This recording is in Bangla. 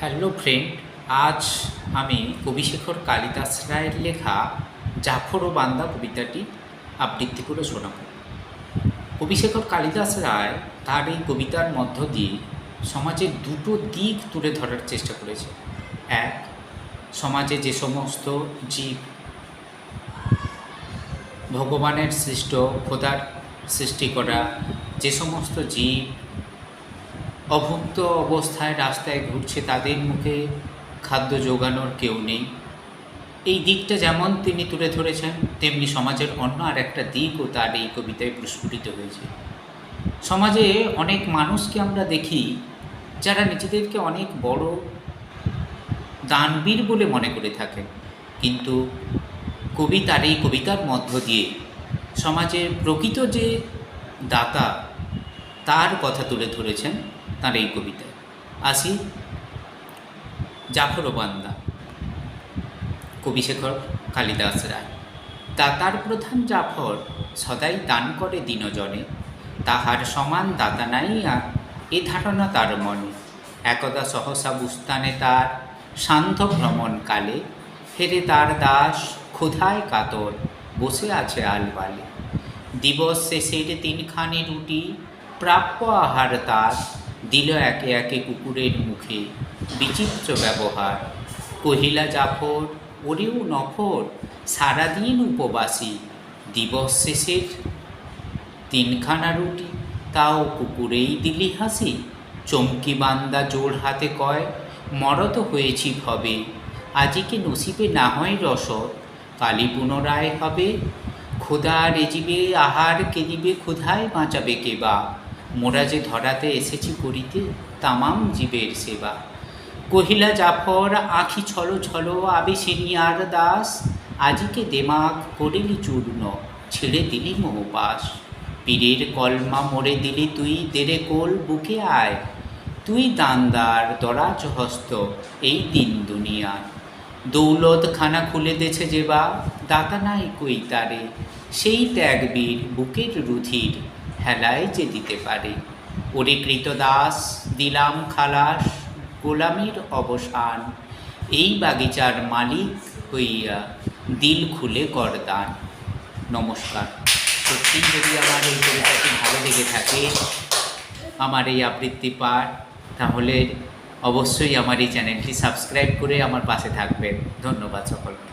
হ্যালো ফ্রেন্ড, আজ আমি কবিশেখর কালিদাস রায়ের লেখা জাফর ও বান্দা কবিতাটি আবৃত্তি করে শোনাব। কবিশেখর কালিদাস রায় তার এই কবিতার মধ্য দিয়ে সমাজের দুটো দিক তুলে ধরার চেষ্টা করেছে। এক, সমাজে যে সমস্ত জীব ভগবানের সৃষ্ট খোদার সৃষ্টি করা, যে সমস্ত জীব অভুক্ত অবস্থায় রাস্তায় ঘুরছে তাদের মুখে খাদ্য জোগানোর কেউ নেই। এই দিকটা যেমন তিনি তুলে ধরেছেন, তেমনি সমাজের অন্য আর একটা দিকও তার এই কবিতায় প্রস্ফুটিত হয়েছে। সমাজে অনেক মানুষকে আমরা দেখি যারা নিজেদেরকে অনেক বড় দানবীর বলে মনে করে থাকেন। কিন্তু কবি তার এই কবিতার মধ্য দিয়ে সমাজের প্রকৃত যে দাতা তার কথা তুলে ধরেছেন তার এই কবিতায়। আসি জাফর বান্দা। কবিশেখর কালিদাস রায়। দাতার প্রধান জাফর সদাই দান করে দিনজনে। তাহার সমান দাতা নাই আর এ ধারণা তার মনে। একদা সহসা বুস্তানে তার শান্ত ভ্রমণকালে হেরে তার দাস ক্ষুধায় কাতর বসে আছে আলবালে। দিবস শেষের তিনখানি রুটি প্রাপ্য আহার তার দিল একে একে কুকুরের মুখে। বিচিত্র ব্যবহার। কহিলা, জাফর, ওরেও নফর সারাদিন উপবাসী, দিবস শেষের তিনখানা রুটি, তাও কুকুরেই দিলি হাসি। চমকি বান্দা জোর হাতে কয়, মরত হয়েছি ভবে, আজিকে নসিবে না হয় রসদ, কালী পুনরায় হবে। ক্ষুধা রেজিবে, আহার কে দিবে ক্ষুধায় বাঁচাবে কে বা? মোরা যে ধরাতে এসেছি করিতে, তামাম জীবের সেবা। কহিলা, জাফর, আখি ছলো ছলো আবেশিনিয়ার দাস, আজিকে দেমাগ করিলি চূর্ণ, ছেড়ে দিলি মোহপাস পীরের কলমা মরে দিলি তুই দেরে কোল বুকে আয়। তুই দানদার দরাজ হস্ত, এই দিন দুনিয়ার দৌলত খানা খুলে দেছে যে বা, দাতা নাই কই তারে। সেই ত্যাগবীর বুকের রুধির হেলায় যে দিতে পারে। ওরে কৃতদাস, দিলাম খালাস, গোলামির অবসান। এই বাগিচার মালিক হইয়া দিল খুলে করদান নমস্কার। সত্যি যদি আমার এই কবিতাটি ভালো লেগে থাকে, আমার এই আবৃত্তি পাঠ, তাহলে অবশ্যই আমার এই চ্যানেলটি সাবস্ক্রাইব করে আমার পাশে থাকবেন। ধন্যবাদ সকলকে।